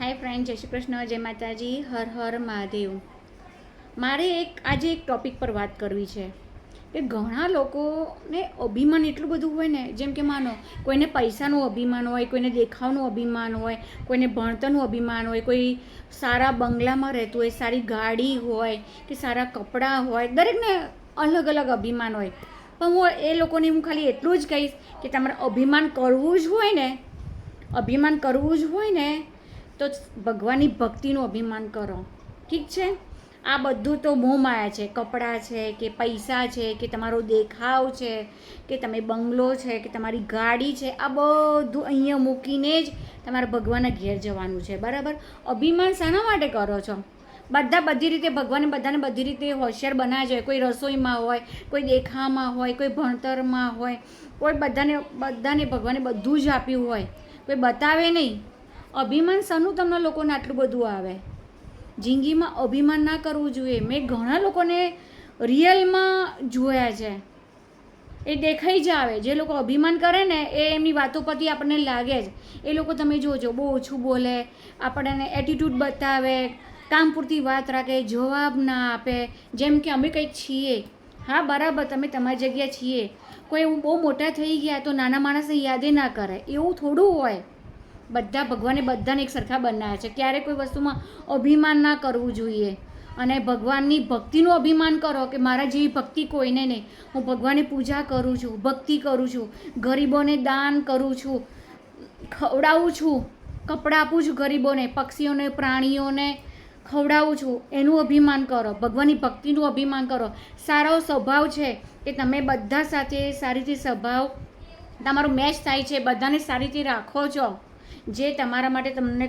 હાય friend જય શ્રી કૃષ્ણ, જય માતાજી, હર હર મહાદેવ. મારે એક, આજે એક ટોપિક પર વાત કરવી છે કે ઘણા લોકોને અભિમાન એટલું બધું હોય ને, જેમ કે માનો, કોઈને પૈસાનું અભિમાન હોય, કોઈને દેખાવનું અભિમાન હોય, કોઈને ભણતરનું અભિમાન હોય, કોઈ સારા બંગલામાં રહેતું હોય, સારી ગાડી હોય કે સારા કપડાં હોય, દરેકને અલગ અલગ અભિમાન હોય. પણ હું એ લોકોને હું ખાલી એટલું જ કહીશ કે તમારે અભિમાન કરવું જ હોય ને, અભિમાન કરવું જ હોય ને તો ભગવાનની ભક્તિનું અભિમાન કરો. ઠીક છે? આ બધું તો મોહમાયા છે. કપડાં છે, કે પૈસા છે, કે તમારો દેખાવ છે, કે તમે બંગલો છે, કે તમારી ગાડી છે, આ બધું અહીંયા મૂકીને જ તમારે ભગવાનના ઘેર જવાનું છે. બરાબર? અભિમાન શાના માટે કરો છો? બધા બધી રીતે, ભગવાને બધાને બધી રીતે હોશિયાર બનાવે છે. કોઈ રસોઈમાં હોય, કોઈ દેખાવમાં હોય, કોઈ ભણતરમાં હોય, કોઈ બધાને બધાને ભગવાને બધું જ આપ્યું હોય. કોઈ બતાવે નહીં. અભિમાન શાનું તમને લોકોને આટલું બધું આવે? જિંદગીમાં અભિમાન ના કરવું જોઈએ. મેં ઘણા લોકોને રિયલમાં જોયા છે. એ દેખાઈ જ આવે. જે લોકો અભિમાન કરે ને, એ એમની વાતો પરથી આપણને લાગે જ. એ લોકો તમે જોજો બહુ ઓછું બોલે, આપણને એટીટ્યૂડ બતાવે, કામ પૂરતી વાત રાખે, જવાબ ના આપે. જેમ કે અમે કંઈક છીએ. હા, બરાબર, તમે તમારી જગ્યા છીએ. કોઈ બહુ મોટા થઈ ગયા તો નાના માણસને યાદે ના કરે. એવું થોડું હોય. બધા ભગવાને બધાને એક સરખા બનાવ્યા છે. ક્યારે કોઈ વસ્તુમાં અભિમાન ના કરવું જોઈએ અને ભગવાનની ભક્તિનું અભિમાન કરો કે મારા જેવી ભક્તિ કોઈને નહીં. હું ભગવાનની પૂજા કરું છું, ભક્તિ કરું છું, ગરીબોને દાન કરું છું, ખવડાવું છું, કપડાં આપું છું ગરીબોને, પક્ષીઓને, પ્રાણીઓને ખવડાવું છું. એનું અભિમાન કરો, ભગવાનની ભક્તિનું અભિમાન કરો. સારો સ્વભાવ છે કે તમે બધા સાથે સારી રીતે સ્વભાવ, તમારો મેચ થાય છે, બધાને સારી રીતે રાખો છો. જે તમારા માટે તમને